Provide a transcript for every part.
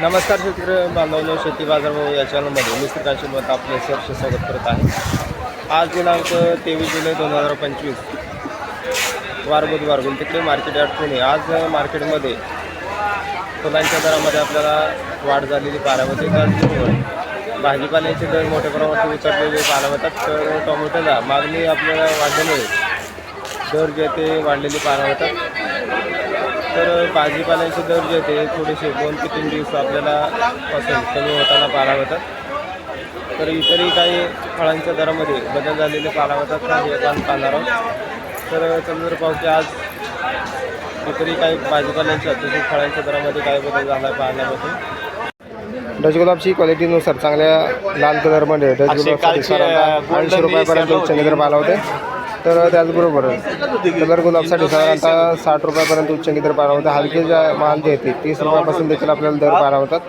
नमस्कार शेतकरी बांधवांनो शेती बाजार भाऊ या चॅनलमध्ये मी श्रीकांत मत आपले सहर्ष स्वागत करत आहे. आज दिनांक तेवीस जुलै दोन हजार पंचवीस. वार बुधवार गुंतिकडे मार्केट यार्ड पुणे. आज मार्केटमध्ये फुलांच्या दरामध्ये आपल्याला वाढ झालेली पाहायला होते भाजीपाल्याचे दर मोठ्या प्रमाणात उतरलेले पाहायला होतात तर टोमॅटोला मागणी आपल्याला वाढल्यामुळे दर जे ते वाढलेले पाहायला होतात तर भाजीपाल्याचे दर जे ते थोडेसे दोन ते तीन दिवस आपल्याला पासून कमी होताना पाहायला मिळतात. तर इतरही काही फळांच्या दरामध्ये बदल झालेले पाहायला तर हे आपण पाहणार आहोत. तर पाहू की आज इतरही काही भाजीपाल्यांच्या तसेच फळांच्या दरामध्ये काय बदल झाला पाहायला गुलाबची क्वालिटीनुसार चांगल्या लाल कलरमध्ये डच गुलाबसाठी साधारणतः ऐंशी रुपयापर्यंत उच्च दर पाहिला होते. तर त्याचबरोबर कलर गुलाबसाठी साधारणतः साठ रुपयापर्यंत उच्च दर पारा होता. हलके ज्या माल जे आहेत तीस रुपयापासून देखील आपल्याला दर पारा होतात.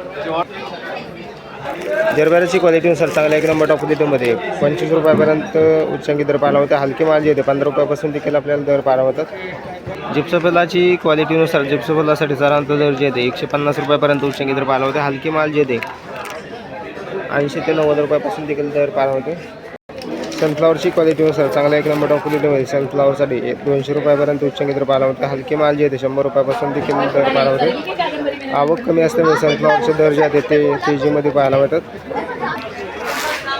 जरबॅराची क्वालिटीनुसार चांगल्या एक नंबर टॉप देतोमध्ये पंचवीस रुपयापर्यंत उच्चांकी दर पाहिला होता. हलके माल जे येते पंधरा रुपयापासून देखील आपल्याला दर पाहिला होतात. जिप्सफलाची क्वालिटीनुसार जिप्सफलासाठी साधारणतः दर जे येते एकशे पन्नास रुपयापर्यंत उच्चांकी दर पाहिला होते. हलके माल जे येते ऐंशी ते नव्वद रुपयापासून देखील दर पाहिला होते. सनफ्लावरची क्वालिटीनुसार चांगला एक नंबर टॉप क्वालिटीमध्ये सनफ्लावरसाठी एक दोनशे रुपयापर्यंत उच्चांकी दर पाहिला होता हलके माल जे येते शंभर रुपयापासून देखील दर पाहिला होते आवक कमी असल्यामुळे सनफ्लावरचे दर जे आहेत ते तेजीमध्ये पाहायला मिळतात.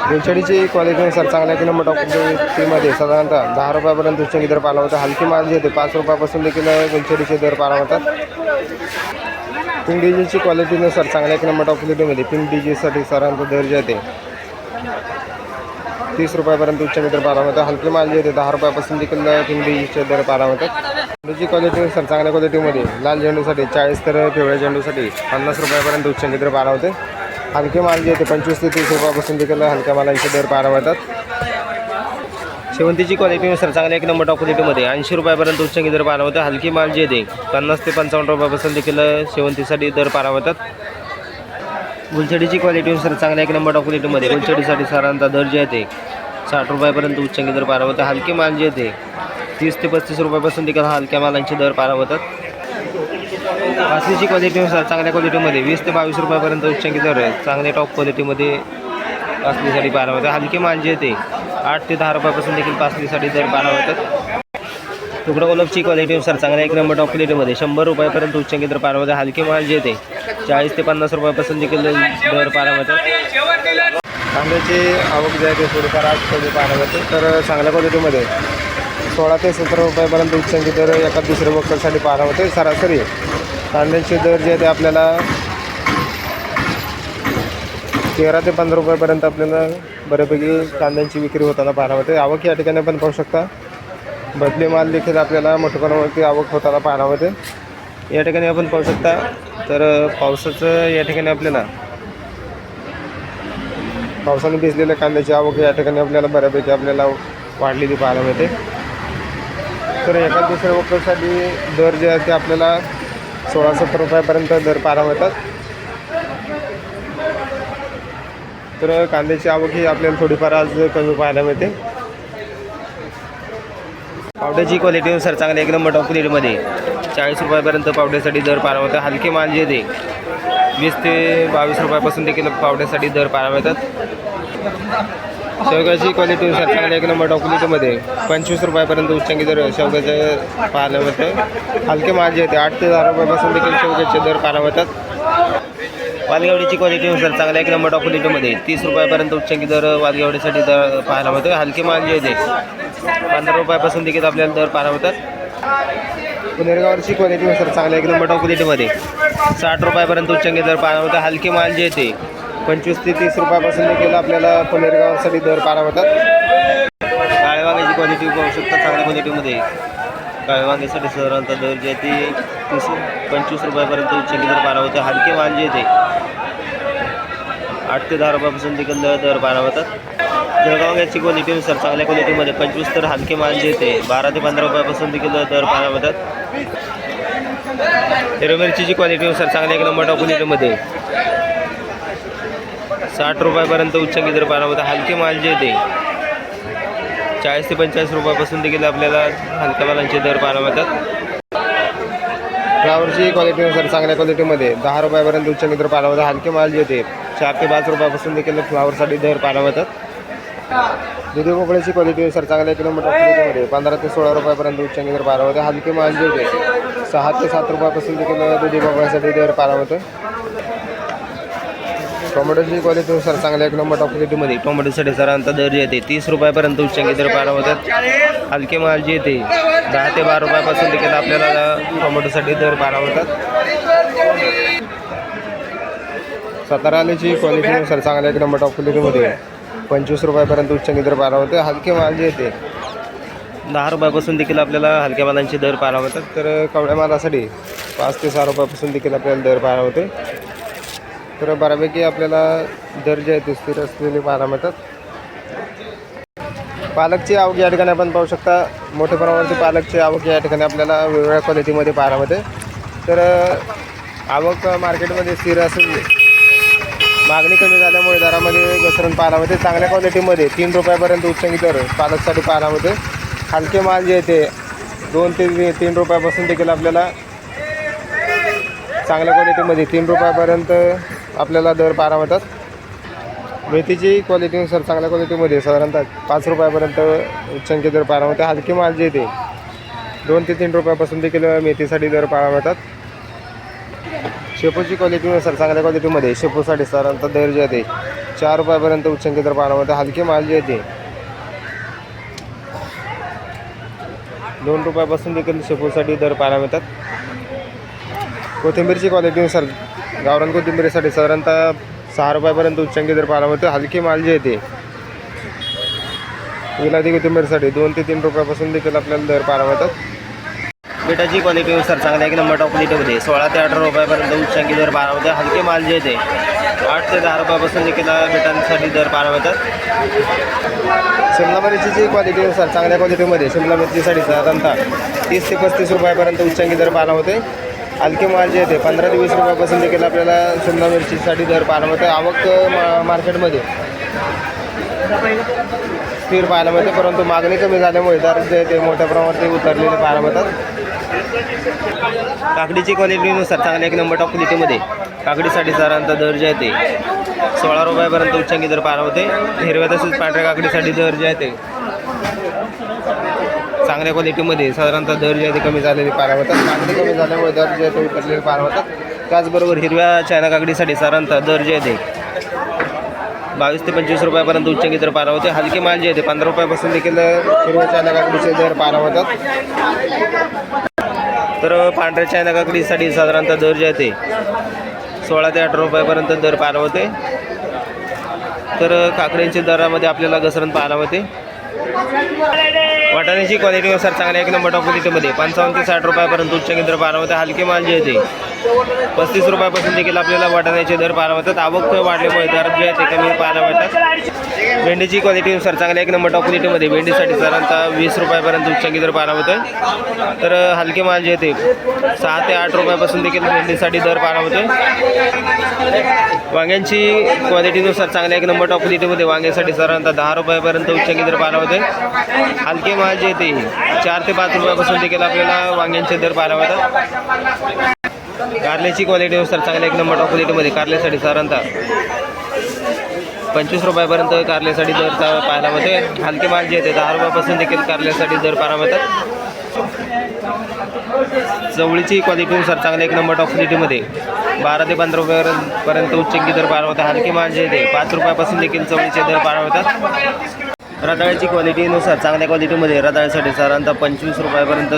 वेलचडीची क्वालिटीनुसार चांगल्या एक नंबर टॉप क्वालिटीमध्ये साधारणतः दहा रुपयापर्यंत उच्चांकी दर पाहिला होता हलकी माल जे येते पाच रुपयापासून देखील वेलचडीचे दर पाहिला होतात पिंक डिजीची क्वालिटीनुसार चांगल्या एक नंबर टॉप क्वालिटीमध्ये पिंक डिजीसाठी साधारणतः दर जे येते तीस रुपयापर्यंत उच्च दर पारा होतं. हलके माल जे येते दहा रुपयापासून देखील तुम्ही उच्च दर पारा होतात झेंडूची सर चांगल्या क्वालिटीमध्ये लाल झेंडूसाठी चाळीस तर पिवळ्या झेंडूसाठी पन्नास रुपयापर्यंत उच्च दर पारा होते. हलके माल जे होते पंचवीस ते तीस रुपयापासून देखील हलक्या मालांचे दर पारा होतात. शेवंतीची क्वालिटीनुसार चांगल्या एक नंबर टॉप क्वालिटीमध्ये ऐंशी रुपयापर्यंत उच्चांकी दर पारा होतं. हलकी माल जे येते पन्नास ते पंचावन्न रुपयापासून देखील शेवंतीसाठी दर पारा होतात. गुलछडीची क्वालिटीनुसार चांगल्या एक नंबर टॉप गुलछडीसाठी सरांचा दर्जा येते. साठ रुपयापर्यंत उच्चांकी दर पारा होतं हलकी माल जे येते तीस ते पस्तीस रुपयापासून देखील हलक्या मालांचे दर पारावतात होतात. क्वालिटी क्वालिटीनुसार चांगल्या क्वालिटीमध्ये वीस ते बावीस रुपयापर्यंत उच्चांकी दर आहे. चांगल्या टॉप क्वालिटीमध्ये पासलीसाठी पारा होतात. हलके माल जे येते आठ ते दहा रुपयापासून देखील पासलीसाठी दर पारा होतात. तुकडा गुलाबची क्वालिटीनुसार चांगल्या एक नंबर टॉप क्वालिटीमध्ये शंभर रुपयापर्यंत उच्चांकी दर पारा हलके माल जे येते चाळीस ते पन्नास रुपयापासून देखील दर पारा कांद्याची आवक जी आहे ते थोडीफार आज कमी पाहायला जाते तर चांगल्या क्वालिटीमध्ये सोळा ते सतरा रुपयापर्यंत उच्चांकी दर एका दुसऱ्या वक्करसाठी पाहायला होते सरासरी कांद्याचे दर जे आहे ते आपल्याला तेरा ते पंधरा रुपयापर्यंत आपल्याला बऱ्यापैकी कांद्यांची विक्री होताना पाहायला होते आवक या ठिकाणी आपण पाहू शकता. बदली माल देखील आपल्याला मोठ्या प्रमाणावरती आवक होताना पाहायला होते या ठिकाणी आपण पाहू शकता तर पावसाचं या ठिकाणी आपल्याला पावसाने भिजलेल्या कांद्याची आवक या ठिकाणी आपल्याला बऱ्यापैकी आपल्याला वाढलेली पाहायला मिळते. तर एका दुसऱ्या वक्तसाठी दर जे आहे ते आपल्याला सोळा सत्तर रुपयापर्यंत दर पाहायला मिळतात. तर कांद्याची आवक ही आपल्याला थोडीफार आज कमी पाहायला मिळते. पावड्याची क्वालिटीनुसार चांगल्या एक नंबर टॉप क्वालिटीमध्ये चाळीस रुपयापर्यंत पावड्यासाठी दर पारा होता हलके माल जे ते. वीस ते बावीस रुपयापासून देखील पावड्यासाठी दर पारा मिळतात शेवग्याची क्वालिटीनुसार चांगल्या एक नंबर टॉप क्वालिटीमध्ये पंचवीस रुपयापर्यंत उच्चांकी दर शेवग्याचे पाहायला मिळते हलके माल जे ते आठ ते दहा रुपयापासून देखील शेवग्याचे दर पाहायला मिळतात वालगावडीची क्वालिटीनुसार चांगल्या एक नंबर टॉप क्वालिटीमध्ये तीस रुपयापर्यंत उच्चांकी दर वालगावडीसाठी दर पाहायला मिळतो हलके माल जे ते. पंधरा रुपयापासून देखील आपल्याला दर पारा होतात. पुनेरगावची क्वालिटीनुसार चांगल्या एक नंबर टॉप क्वालिटीमध्ये. साठ रुपयापर्यंत उच्चांकी दर पारा होतात हलके माल जे ते पंचवीस ते तीस रुपयापासून देखील आपल्याला पुनेरगावसाठी दर पारा होतात. काळेवांग्याची क्वालिटी पाहू शकता चांगल्या क्वालिटीमध्ये. काळेवांग्यासाठी साधारणतः दर जे ते तीस पंचवीस रुपयापर्यंत उच्चांकी दर पारा होते हलके माल जे ते. आठ ते दहा रुपयापासून देखील दर पारा होतात. जळगाव याची क्वालिटीनुसार चांगल्या क्वालिटीमध्ये पंचवीस तर हलके माल जे येते बारा ते पंधरा रुपयापासून देखील दर पाहायला मिळतात. हिरवी मिरचीची क्वालिटीनुसार चांगल्या एक नंबर क्वालिटीमध्ये साठ रुपयापर्यंत उच्चांकी दर पाहायला मिळतात. हलके माल जे येते चाळीस ते पंचेचाळीस रुपयापासून देखील आपल्याला हलक्या मालांचे दर पाहायला मिळतात. फ्लावरची क्वालिटीनुसार चांगल्या क्वालिटीमध्ये दहा रुपयापर्यंत उच्च दर पाहायला मिळतात. हलके माल जे होते चार ते पाच रुपयापासून देखील फ्लावरसाठी दर पाहायला होतात दुधी भोपळ्याची क्वालिटीनुसार चांगल्या किलोमीटर क्वालिटीमध्ये पंधरा ते सोळा रुपयापर्यंत उच्च दर पाला होते. हलके माल जे होते सहा ते सात रुपयापासून देखील दुधी भोपळ्यासाठी दर पाला होतं. टोमॅटोची क्वालिटीनुसार चांगल्या एक नंबर टॉप क्वालिटीमध्ये टोमॅटोसाठी साधारणतः दर जे येते तीस रुपयापर्यंत उच्चांकी दर पारा होतात हलके माल जे येते दहा ते बारा रुपयापासून देखील आपल्याला टोमॅटोसाठी दर पारा होतात. सातारा आल्याची क्वालिटीनुसार चांगल्या एक नंबर टॉप क्वालिटीमध्ये पंचवीस रुपयापर्यंत उच्चांकी दर पारा होते. हलके माल जे येते. दहा रुपयापासून देखील आपल्याला हलक्या मालांचे दर पारा होतात. तर कवड्या मालासाठी पाच ते सहा रुपयापासून देखील आपल्याला दर पारा होते. तर बऱ्यापैकी आपल्याला दर जे आहे ते स्थिर असलेले पाहायला मिळतात. पालकची आवक या ठिकाणी आपण पाहू शकता. मोठ्या प्रमाणावरती पालकची आवक या ठिकाणी आपल्याला वेगवेगळ्या क्वालिटीमध्ये पाहायला मिळते. तर आवक मार्केटमध्ये स्थिर असून मागणी कमी झाल्यामुळे दरामध्ये घसरण पाहायला मिळते. चांगल्या क्वालिटीमध्ये तीन रुपयापर्यंत उच्चांकी दर पालकसाठी पाहायला मिळते. हलके माल जे आहे ते दोन ते तीन रुपयापासून देखील आपल्याला चांगल्या क्वालिटीमध्ये तीन रुपयापर्यंत आपल्याला दर पारा मिळतात. मेथीची क्वालिटीनुसार चांगल्या क्वालिटीमध्ये साधारणतः पाच रुपयापर्यंत उच्चांकी दर पारा मिळते. हलकी माल जे येते दोन ते तीन रुपयापासून देखील मेथीसाठी दर पारा मिळतात. शेपूची क्वालिटीनुसार चांगल्या क्वालिटीमध्ये शेपूसाठी साधारणतः दर जे येते चार रुपयापर्यंत उच्चांकी दर पारा मिळते. हलकी माल जे येते दोन रुपयापासून देखील शेपूसाठी दर पाहायला मिळतात. कोथिंबीरची क्वालिटीनुसार गावरान कोथिंबीरीसाठी साधारणतः सहा रुपयापर्यंत उच्चांकी दर पाहायला मिळतो. हलकी माल जे येते विलादी कोथिंबीरसाठी दोन ते तीन रुपयापासून देखील आपल्याला दर पाहायला मिळतात. बेटाची क्वालिटी सर चांगल्या एक नंबर टॉप होते सोळा ते अठरा रुपयापर्यंत उच्चांकी दर बारा होते. हलके माल जे येते आठ ते दहा रुपयापासून देखील बेटांसाठी दर बारा होतात. शिमला मिरचीची सर चांगल्या क्वालिटीमध्ये शिमला मिरचीसाठी साधारणतः तीस ते पस्तीस रुपयापर्यंत उच्चांकी दर बारा होते. हलके माल जे येते पंधरा ते वीस रुपयापासून देखील आपल्याला शिमला मिरचीसाठी दर पाहायला होते. आवक मा मार्केटमध्ये. स्थिर पाहायला मिळते परंतु मागणी कमी झाल्यामुळे दर जे ते मोठ्या प्रमाणात उतरलेले पाहायला मिळतात काकडीची क्वालिटीनुसार चांगले एक नंबर टॉप क्वालिटीमध्ये काकडीसाठी साधारणतः दर जे आहे ते सोळा रुपयापर्यंत उच्चांकी दर पार होते. हिरव्या तसेच पांढऱ्या काकडीसाठी दर जे आहे ते चांगल्या क्वालिटीमध्ये साधारणतः दर जे आहे ते कमी झालेले पार होतात. मागणी कमी झाल्यामुळे दर जे आहे ते उतरलेले पार होतात. त्याचबरोबर हिरव्या चायना काकडीसाठी साधारणतः दर जे आहे ते बावीस ते पंचवीस रुपयापर्यंत उच्चांकी दर पारा होते. हलके माल जे आहे ते पंधरा रुपयापासून देखील हिरव्या चायना काकडीचे दर पारा होतात. तर पांढऱ्या चायना काकडीसाठी साधारणतः दर जे आहे ते सोळा ते अठरा रुपयापर्यंत दर पार होते. तर काकडींच्या दरामध्ये आपल्याला घसरण पाहायला होते. वाटाण्याची क्वालिटीनुसार चांगल्या एक नंबर टॉप क्वालिटीमध्ये पंचावन्न ते साठ रुपयापर्यंत उच्च दर पार होते. हलके माल जे आहे ते पस्तीस रुपयापासून देखील आपल्याला वाटाण्याचे दर पाहायला मिळतात. आवक वाढल्यामुळे दर जे आहे ते कमी पाहायला मिळतात. भेंडीची क्वालिटीनुसार चांगल्या एक नंबर टॉप क्वालिटीमध्ये भेंडीसाठी साधारणतः वीस रुपयापर्यंत उच्चांकी दर पाहायला मिळतोय. तर हलके माल जे आहे ते सहा ते आठ रुपयापासून देखील भेंडीसाठी दर पाहायला मिळतोय. वांग्यांची क्वालिटीनुसार चांगल्या एक नंबर टॉप क्वालिटीमध्ये वांग्यासाठी साधारणतः दहा रुपयापर्यंत उच्चांकी दर पाहायला होते हलके माल जे आहे ते चार ते पाच रुपयापासून देखील आपल्याला वांग्यांचे दर पाहायला मिळतात. कारल्याची क्वालिटीनुसार चांगल्या एक नंबर टॉप क्वालिटीमध्ये कारल्यासाठी साधारणतः पंचवीस रुपयापर्यंत कारल्यासाठी दर पाहायला मिळते हलके माल जे येते दहा रुपयापासून देखील कारल्यासाठी दर पाहायला मिळतात. चवळीची क्वालिटीनुसार चांगल्या एक नंबर टॉप क्वालिटीमध्ये बारा ते पंधरा रुपयापर्यंत उच्चंकी दर पाहायला होता हलके माल जे येते पाच रुपयापासून देखील चवळीचे दर पाहायला होतात रताळ्याची क्वालिटीनुसार चांगल्या क्वालिटीमध्ये रताळ्यासाठी साधारणतः पंचवीस रुपयापर्यंत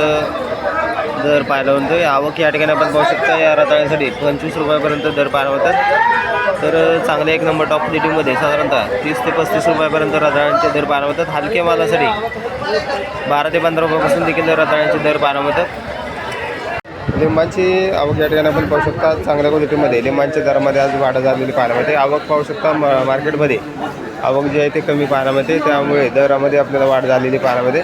दर पाहायला म्हणतो आवक या ठिकाणी आपण पाहू शकता या रताळ्यासाठी पंचवीस रुपयापर्यंत दर पाहायला होतात तर चांगले एक नंबर टॉप क्वालिटीमध्ये साधारणतः तीस ते पस्तीस रुपयापर्यंत रताळ्यांचे दर पाहायला होतात हलक्या मालासाठी बारा ते पंधरा रुपयापासून देखील रताळ्यांचे दर पाहायला होतात लिंबांची आवक या ठिकाणी आपण पाहू शकता चांगल्या क्वालिटीमध्ये लिंबांच्या दरामध्ये आज वाढ झालेली पाहायला मिळते. आवक पाहू शकता म मार्केटमध्ये आवक जी आहे ते कमी पाहायला मिळते. त्यामुळे दरामध्ये आपल्याला वाढ झालेली पाहायला मिळते.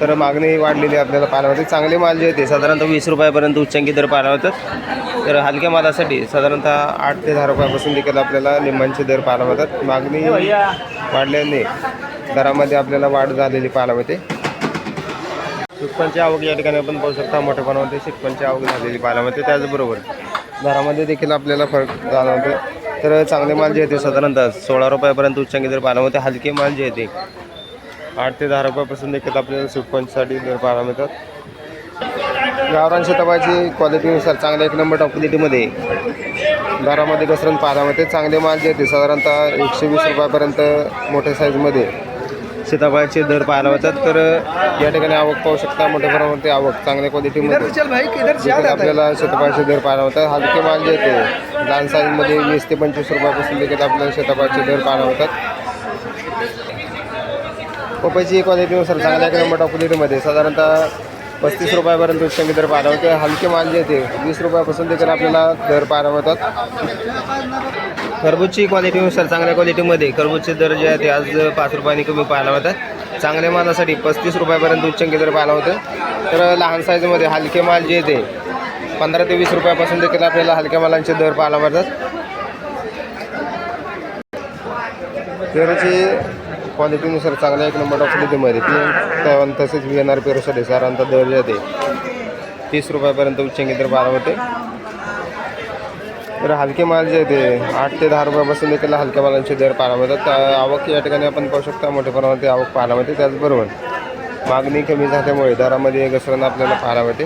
तर मागणी वाढलेली आपल्याला पाहायला मिळते. चांगले माल जे आहे ते साधारणतः वीस रुपयापर्यंत उच्चांकी दर पाहायला होतात तर हलक्या मालासाठी साधारणतः आठ ते दहा रुपयापासून देखील आपल्याला लिंबांचे दर पाहायला मिळतात. मागणी वाढल्याने दरामध्ये आपल्याला वाढ झालेली पाहायला मिळते. शिकपणची आवक या ठिकाणी आपण पाहू शकता. मोठ्या प्रमाणामध्ये शिटपांची आवक झालेली पाहायला मिळते. त्याचबरोबर दरामध्ये देखील आपल्याला फरक जाणवतो. तर चांगले माल जे येते साधारणतः सोळा रुपयापर्यंत उच्चांकी दर पाहायला मिळते. हलके माल जे येते आठ ते दहा रुपयापासून देखील आपल्याला सुटपांसाठी दर पाहायला मिळतात. गावरान शेताबाची क्वालिटीनुसार चांगल्या एक नंबर टॉप क्वालिटीमध्ये दरामध्ये घसरण पाहायला मिळते. चांगले माल जे येते साधारणतः एकशे वीस रुपयापर्यंत मोठ्या साईजमध्ये सीताफळाचे दर पाहायला मिळतात. तर या ठिकाणी आवक पाहू शकता. मोठ्या प्रमाणामध्ये आवक चांगल्या क्वालिटीमध्ये आपल्याला सीताफळाचे दर पाहायला मिळतात. हलके माल जे येते लहान साईजमध्ये वीस ते पंचवीस रुपयापासून देखील आपल्याला सीताफळाचे दर पाहायला मिळतात. पपईची क्वालिटीनुसार चांगल्या एक नंबर क्वालिटीमध्ये साधारणतः पस्तीस रुपयापर्यंत उच्चांकी दर पाहायला मिळते हलके माल जे येते वीस रुपयापासून देखील आपल्याला दर पाहायला मिळतात खरबूजची क्वालिटीनुसार चांगल्या क्वालिटीमध्ये खरबूजचे दर जे आहे ते आज पाच रुपयांनी कमी पाहायला मिळतात चांगल्या मालासाठी पस्तीस रुपयापर्यंत उच्चांकी दर पाहायला होतं तर लहान साईजमध्ये हलके माल जे येते पंधरा ते वीस रुपयापासून देखील आपल्याला हलक्या मालांचे दर पाहायला मिळतात पेरूची क्वालिटीनुसार चांगला एक नंबर ऑफ क्वालिटीमध्ये ती तसेच व्ही एन आर पेरूसाठी साधारणतः दर जे तीस रुपयापर्यंत उच्चांकी दर बारा होते. तर हलके माल जे आहे ते आठ ते दहा रुपयापासून देखील हलक्या मालांचे दर पाहायला मिळतात. त्या आवक या ठिकाणी आपण पाहू शकता मोठ्या प्रमाणात आवक पाहायला मिळते. त्याचबरोबर मागणी कमी झाल्यामुळे दरामध्ये घसरण आपल्याला पाहायला मिळते.